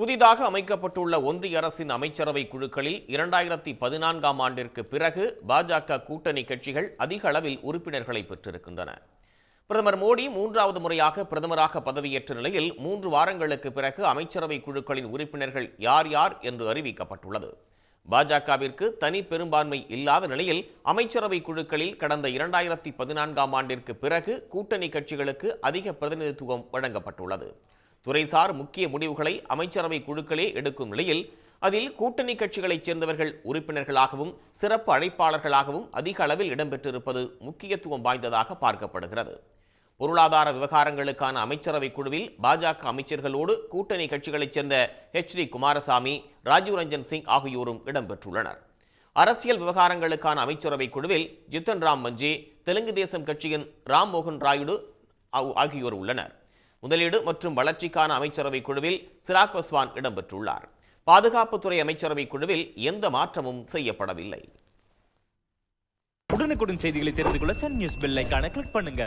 புதிதாக அமைக்கப்பட்டுள்ள ஒன்றிய அரசின் அமைச்சரவை குழுக்களில் இரண்டாயிரத்தி பதினான்காம் ஆண்டிற்கு பிறகு பாஜக கூட்டணி கட்சிகள் அதிக அளவில் உறுப்பினர்களை பெற்றிருக்கின்றன. பிரதமர் மோடி மூன்றாவது முறையாக பிரதமராக பதவியேற்ற நிலையில் மூன்று வாரங்களுக்கு பிறகு அமைச்சரவை குழுக்களின் உறுப்பினர்கள் யார் யார் என்று அறிவிக்கப்பட்டுள்ளது. பாஜகவிற்கு தனி பெரும்பான்மை இல்லாத நிலையில் அமைச்சரவை குழுக்களில் கடந்த இரண்டாயிரத்தி பதினான்காம் ஆண்டிற்கு பிறகு கூட்டணி கட்சிகளுக்கு அதிக பிரதிநிதித்துவம் வழங்கப்பட்டுள்ளது. துறைசார் முக்கிய முடிவுகளை அமைச்சரவை குழுக்களே எடுக்கும் நிலையில் அதில் கூட்டணி கட்சிகளைச் சேர்ந்தவர்கள் உறுப்பினர்களாகவும் சிறப்பு அழைப்பாளர்களாகவும் அதிக அளவில் இடம்பெற்றிருப்பது முக்கியத்துவம் வாய்ந்ததாக பார்க்கப்படுகிறது. பொருளாதார விவகாரங்களுக்கான அமைச்சரவை குழுவில் பாஜக அமைச்சர்களோடு கூட்டணி கட்சிகளைச் சேர்ந்த ஹெச் டி குமாரசாமி ராஜீவ் ரஞ்சன் சிங் ஆகியோரும் இடம்பெற்றுள்ளனர். அரசியல் விவகாரங்களுக்கான அமைச்சரவை குழுவில் ஜித்தன் ராம் மஞ்சி தெலுங்கு தேசம் கட்சியின் ராம் மோகன் ராயுடு ஆகியோர் உள்ளனர். முதலீடு மற்றும் வளர்ச்சிக்கான அமைச்சரவை குழுவில் சிராக் பஸ்வான் இடம்பெற்றுள்ளார். பாதுகாப்புத்துறை அமைச்சரவை குழுவில் எந்த மாற்றமும் செய்யப்படவில்லை. உடனுக்குடன் செய்திகளை தெரிந்து கொள்ள சன் நியூஸ் பெல் கிளிக் பண்ணுங்க.